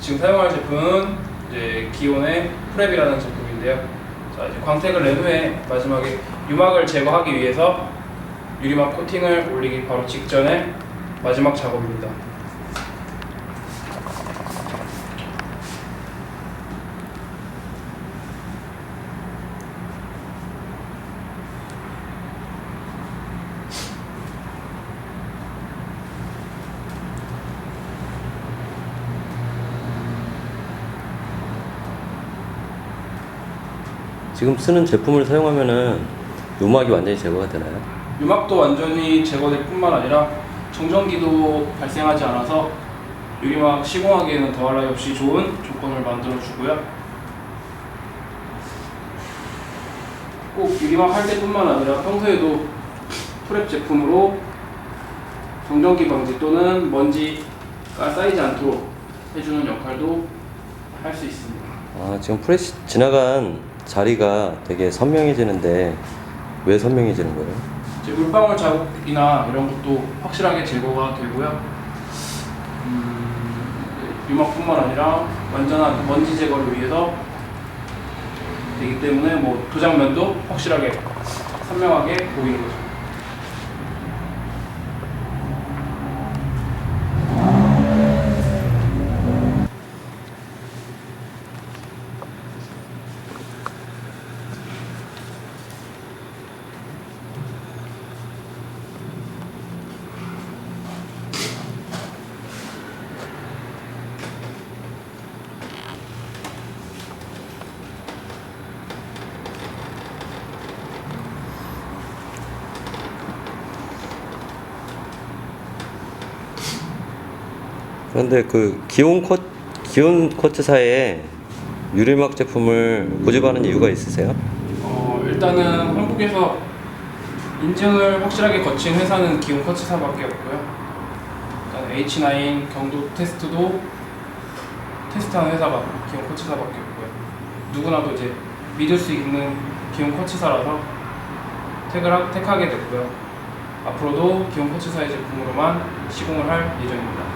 지금 사용할 제품은 이제 기온의 프랩이라는 제품인데요. 자 이제 광택을 낸 후에 마지막에 유막을 제거하기 위해서 유리막 코팅을 올리기 바로 직전에 마지막 작업입니다. 지금 쓰는 제품을 사용하면은 유막이 완전히 제거가 되나요? 유막도 완전히 제거될 뿐만 아니라 정전기도 발생하지 않아서 유리막 시공하기에는 더할 나위 없이 좋은 조건을 만들어 주고요. 꼭 유리막 할 때뿐만 아니라 평소에도 프랩 제품으로 정전기 방지 또는 먼지가 쌓이지 않도록 해주는 역할도 할 수 있습니다. 아, 지금 프레시 지나간 자리가 되게 선명해지는데 왜 선명해지는 거예요? 이제 물방울 자국이나 이런 것도 확실하게 제거가 되고요. 음, 유막뿐만 아니라 완전한 먼지 제거를 위해서 되기 때문에 뭐 도장면도 확실하게 선명하게 보이는 거죠. 그런데 그 기온 코 기온 코트사에 유리막 제품을 고집하는 이유가 있으세요? 어, 일단은 한국에서 인증을 확실하게 거친 회사는 기온 커치사밖에 없고요. 일단 H9 경도 테스트도 테스트하는 회사가 기온 커치사밖에 없고요. 누구나도 이제 믿을 수 있는 기온 커치사라서 택을 하, 택하게 됐고요. 앞으로도 기온 커치사의 제품으로만 시공을 할 예정입니다.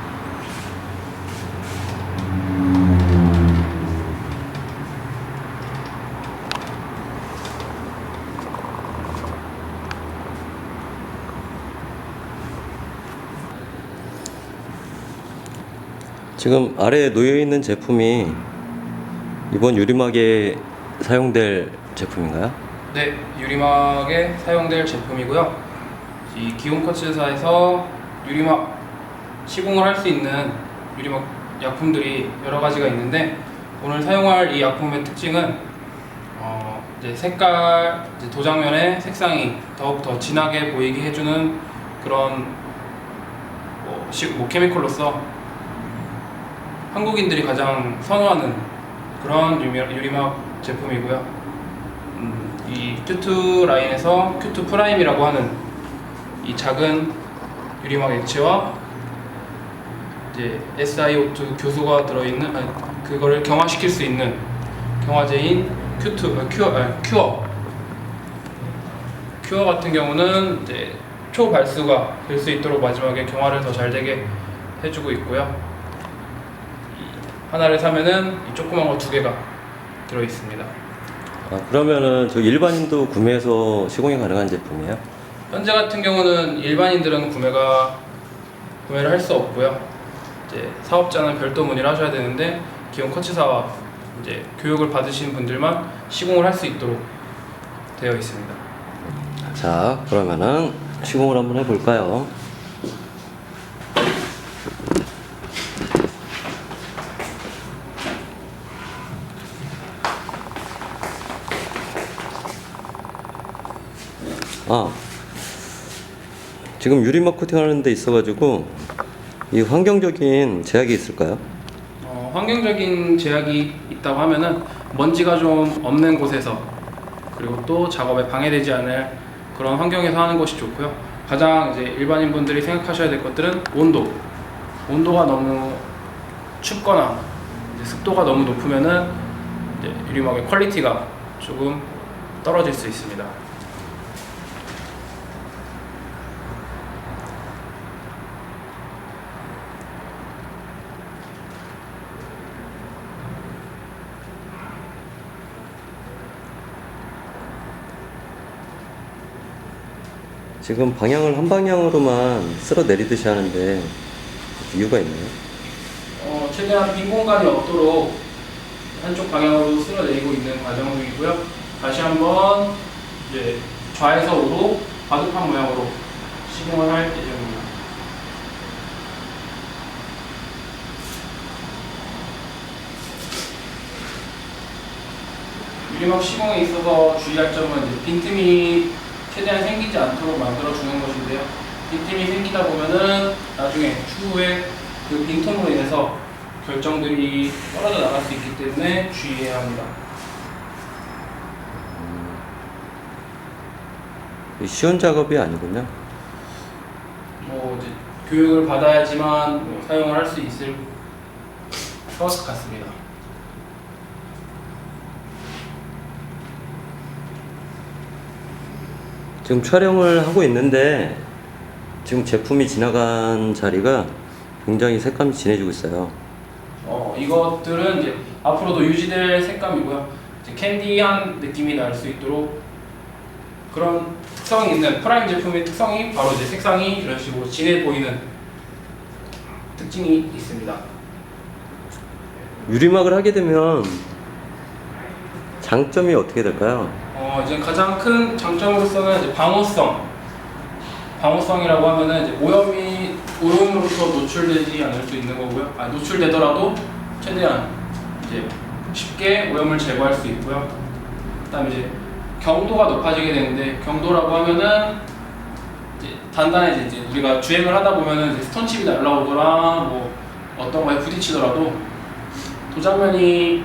지금 아래에 놓여 있는 제품이 이번 유리막에 사용될 제품인가요? 네, 유리막에 사용될 제품이고요. 이 기온 커츠사에서 유리막 시공을 할 수 있는 유리막 약품들이 여러 가지가 있는데 오늘 사용할 이 약품의 특징은 어, 이제 색깔, 이제 도장면의 색상이 더욱 더 진하게 보이게 해주는 그런 뭐, 시, 뭐 케미컬로서 한국인들이 가장 선호하는 그런 유리막 제품이고요. 음, 이 큐트 라인에서 큐트 프라임이라고 하는 이 작은 유리막 액체와 이제 SiO2 교수가 들어있는 아니, 그거를 경화시킬 수 있는 경화제인 큐트 어, 큐어 아니, 큐어 큐어 같은 경우는 이제 초발수가 될 수 있도록 마지막에 경화를 더 잘 되게 해주고 있고요. 이 하나를 사면은 이 조그만 거 두 개가 들어 있습니다. 아, 그러면은 저 일반인도 구매해서 시공이 가능한 제품이에요? 현재 같은 경우는 일반인들은 구매가 구매를 할 수 없고요. 이제 사업자는 별도 문의를 하셔야 되는데 기존 커치사와 이제 교육을 받으신 분들만 시공을 할 수 있도록 되어 있습니다. 자, 그러면은 시공을 한번 해볼까요? 아, 지금 유리막 코팅하는 데 있어가지고 이 환경적인 제약이 있을까요? 어, 환경적인 제약이 있다고 하면은 먼지가 좀 없는 곳에서 그리고 또 작업에 방해되지 않을 그런 환경에서 하는 것이 좋고요. 가장 이제 일반인 분들이 생각하셔야 될 것들은 온도. 온도가 너무 춥거나 이제 습도가 너무 높으면은 이제 유리막의 퀄리티가 조금 떨어질 수 있습니다. 지금 방향을 한 방향으로만 쓸어 내리듯이 하는데 이유가 있나요? 어, 최대한 빈 공간이 없도록 한쪽 방향으로 쓸어 내리고 있는 과정 중이고요. 다시 한번 이제 좌에서 우로 바둑판 모양으로 시공을 할 예정입니다. 유리막 시공에 있어서 주의할 점은 빈틈이 최대한 생기지 않도록 만들어 주는 것인데요. 빈틈이 생기다 보면은 나중에 추후에 그 빈틈으로 인해서 결정들이 떨어져 나갈 수 있기 때문에 주의해야 합니다. 쉬운 작업이 아니군요. 뭐 이제 교육을 받아야지만 뭐 사용을 할 수 있을 것 같습니다. 지금 촬영을 하고 있는데 지금 제품이 지나간 자리가 굉장히 색감이 진해지고 있어요. 어, 이것들은 이제 앞으로도 유지될 색감이고요. 이제 캔디한 느낌이 날 수 있도록 그런 특성이 있는 프라임 제품의 특성이 바로 이제 색상이 이런 식으로 진해 보이는 특징이 있습니다. 유리막을 하게 되면 장점이 어떻게 될까요? 어, 이제 가장 큰 장점으로서는 이제 방호성. 방호성이라고 하면은 이제 오염이 오염으로부터 노출되지 않을 수 있는 거고요. 아, 노출되더라도 최대한 이제 쉽게 오염을 제거할 수 있고요. 그다음에 이제 경도가 높아지게 되는데 경도라고 하면은 이제 단단해지 이제 우리가 주행을 하다 보면은 스톤칩이 날라오거나 뭐 어떤 거에 부딪히더라도 도장면이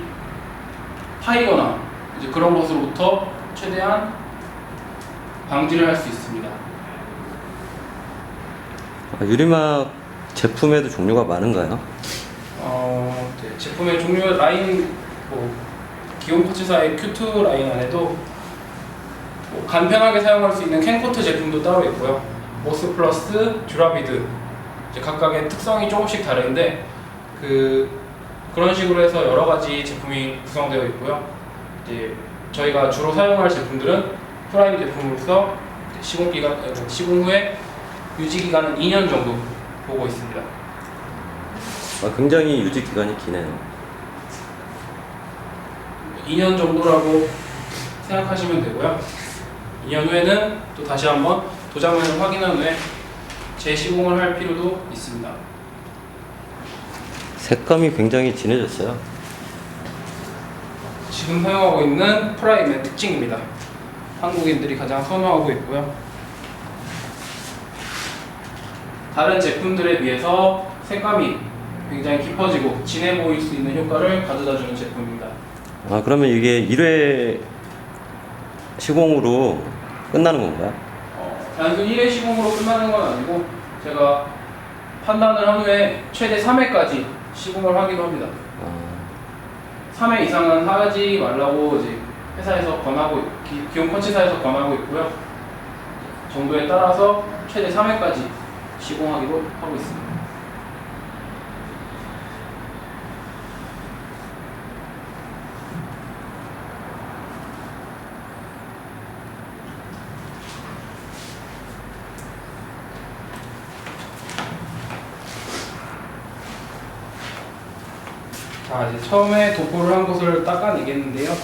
파이거나 이제 그런 것으로부터 최대한 방지를 할 수 있습니다. 아, 유리막 제품에도 종류가 많은가요? 어, 네, 제품의 종류 라인 뭐 기온 코치사의 Q2 라인 안에도 뭐 간편하게 사용할 수 있는 캔코트 제품도 따로 있고요. 모스 플러스 듀라비드 이제 각각의 특성이 조금씩 다른데 그 그런 식으로 해서 여러 가지 제품이 구성되어 있고요. 이제 저희가 주로 사용할 제품들은 프라임 제품으로서 시공 기간 어, 시공 후에 유지 기간은 2년 정도 보고 있습니다. 아, 굉장히 유지 기간이 기네요. 2년 정도라고 생각하시면 되고요. 2년 후에는 또 다시 한번 도장면을 확인한 후에 재시공을 할 필요도 있습니다. 색감이 굉장히 진해졌어요. 지금 사용하고 있는 프라임의 특징입니다. 한국인들이 가장 선호하고 있고요. 다른 제품들에 비해서 색감이 굉장히 깊어지고 진해 보일 수 있는 효과를 가져다 주는 제품입니다. 아 그러면 이게 1회 시공으로 끝나는 건가요? 어, 단순 1회 시공으로 끝나는 건 아니고 제가 판단을 한 후에 최대 3회까지 시공을 하기도 합니다. 아, 3회 이상은 하지 말라고 이제 회사에서 권하고 기- 기존 컨치사에서 권하고 있고요. 정도에 따라서 최대 3회까지 시공하기로 하고 있습니다. 처음에 도포를 한 곳을 닦아내겠는데요.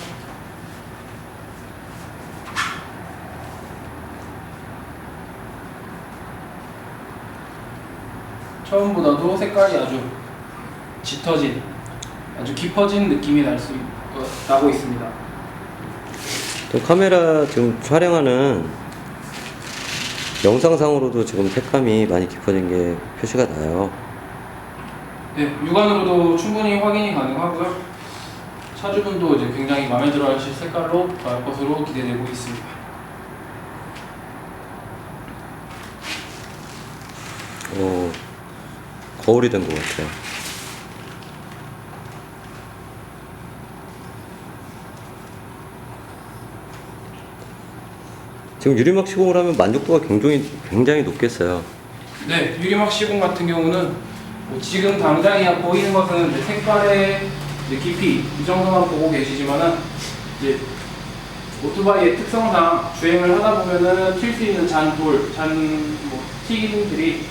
처음보다도 색깔이 아주 짙어진, 아주 깊어진 느낌이 날 수 나고 있습니다. 또 카메라 지금 촬영하는 영상상으로도 지금 색감이 많이 깊어진 게 표시가 나요. 네, 육안으로도 충분히 확인이 가능하고요. 차주분도 이제 굉장히 마음에 들어 하실 색깔로 나올 것으로 기대되고 있습니다. 어, 거울이 된 것 같아요. 지금 유리막 시공을 하면 만족도가 굉장히 굉장히 높겠어요. 네, 유리막 시공 같은 경우는 뭐 지금 당장이야 보이는 것은 이제 색깔의 이제 깊이 이 정도만 보고 계시지만은 이제 오토바이의 특성상 주행을 하다 보면은 튈 수 있는 잔돌, 잔뭐 튀김들이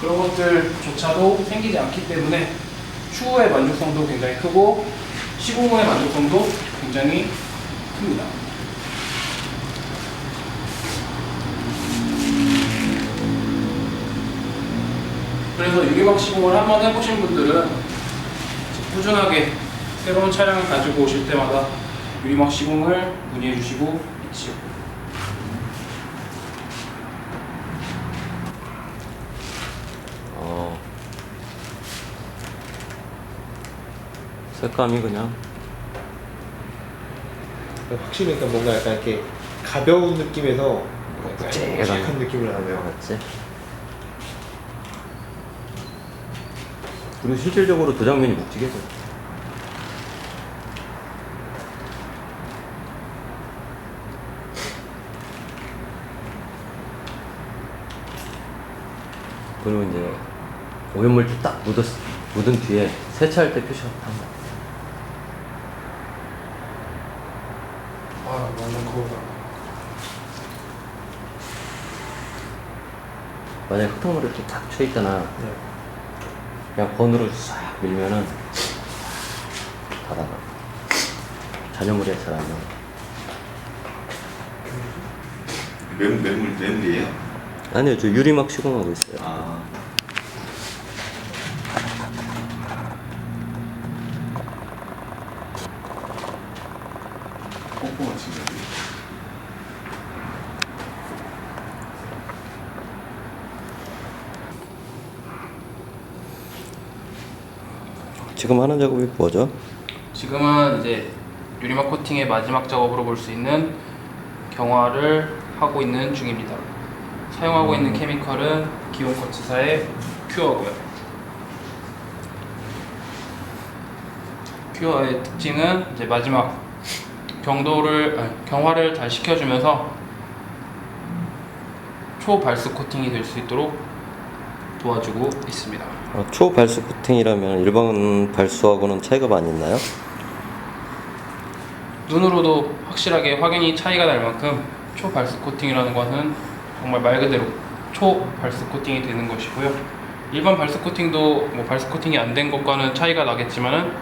그런 것들조차도 생기지 않기 때문에 추후의 만족성도 굉장히 크고 시공 후의 만족성도 굉장히 큽니다. 그래서 유리막 시공을 한번 해보신 분들은 꾸준하게 새로운 차량을 가지고 오실 때마다 유리막 시공을 문의해 주시고 있지요. 어, 색감이 그냥 확실히 그러니까 뭔가 약간 이렇게 가벼운 느낌에서 묵직한 느낌을 나네요. 맞지? 그리고 실질적으로 도장면이 묵직해서 그리고 이제 오염물질 딱 묻었, 묻은 뒤에 세차할 때 나. 아, 거울다. 만약에 흙탕물이 이렇게 탁 쳐있잖아 네. 그냥 번으로 싹 밀면은 다 나가. 잔여물이 잘안 나와 매물 매물 매물이에요? 아니요 저 유리막 시공하고 있어요. 아 꼼꼼한 친구들. 지금 하는 작업이 뭐죠? 지금은 이제 유리막 코팅의 마지막 작업으로 볼 수 있는 경화를 하고 있는 중입니다. 사용하고 있는 케미컬은 기온 거치사의 큐어고요. 큐어의 특징은 이제 마지막 경도를 아니, 경화를 잘 시켜주면서 초발수 코팅이 될 수 있도록 도와주고 있습니다. 어, 초발수 코팅이라면 일반 발수하고는 차이가 많이 있나요? 눈으로도 확실하게 확연히 차이가 날 만큼 초발수 코팅이라는 것은 정말 말 그대로 초발수 코팅이 되는 것이고요. 일반 발수 코팅도 뭐 발수 코팅이 안 된 것과는 차이가 나겠지만은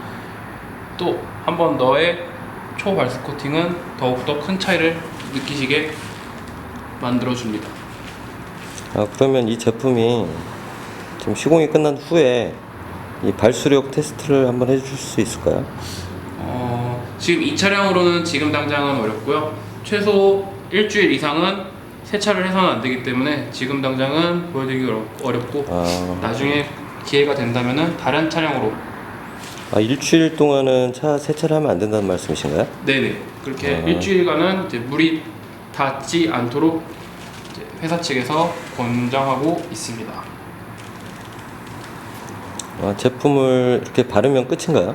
또 한 번 더의 초발수 코팅은 더욱더 큰 차이를 느끼시게 만들어 줍니다. 아, 그러면 이 제품이 지금 시공이 끝난 후에 이 발수력 테스트를 한번 해줄 수 있을까요? 어, 지금 이 차량으로는 지금 당장은 어렵고요. 최소 일주일 이상은 세차를 해서는 안 되기 때문에 지금 당장은 보여드리기 어렵- 어렵고 아, 나중에 기회가 된다면은 다른 차량으로 아, 일주일 동안은 차 세차를 하면 안 된다는 말씀이신가요? 네네 그렇게 아. 일주일간은 이제 물이 닿지 않도록 이제 회사 측에서 권장하고 있습니다. 아, 제품을 이렇게 바르면 끝인가요?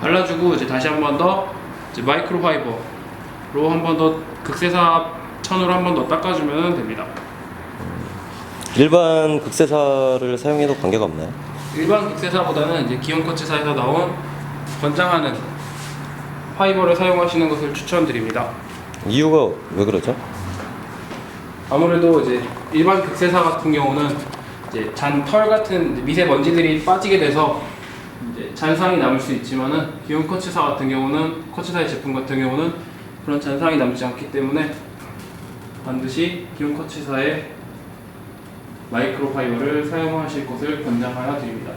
발라주고 이제 다시 한 번더 이제 마이크로 파이버로 한 번 더 극세사 천으로 한 번 더 닦아주면 됩니다. 일반 극세사를 사용해도 관계가 없나요? 일반 극세사보다는 이제 기온 커츠사에서 나온 권장하는 파이버를 사용하시는 것을 추천드립니다. 이유가 왜 그러죠? 아무래도 이제 일반 극세사 같은 경우는 이제 잔 털 같은 이제 미세먼지들이 빠지게 돼서 이제 잔상이 남을 수 있지만은 기온 커츠사 같은 경우는 커츠사의 제품 같은 경우는 그런 잔상이 남지 않기 때문에 반드시 기온 커츠사의 마이크로 파이버를 사용하실 것을 권장하여 드립니다.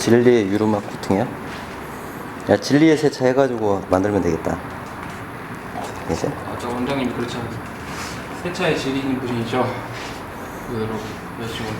진리의 유르막 코팅이요? 야, 진리의 세차 해가지고 만들면 되겠다. 이제 아저 원장님 않아요. 세차의 있는 분이죠. 그대로 여자친구.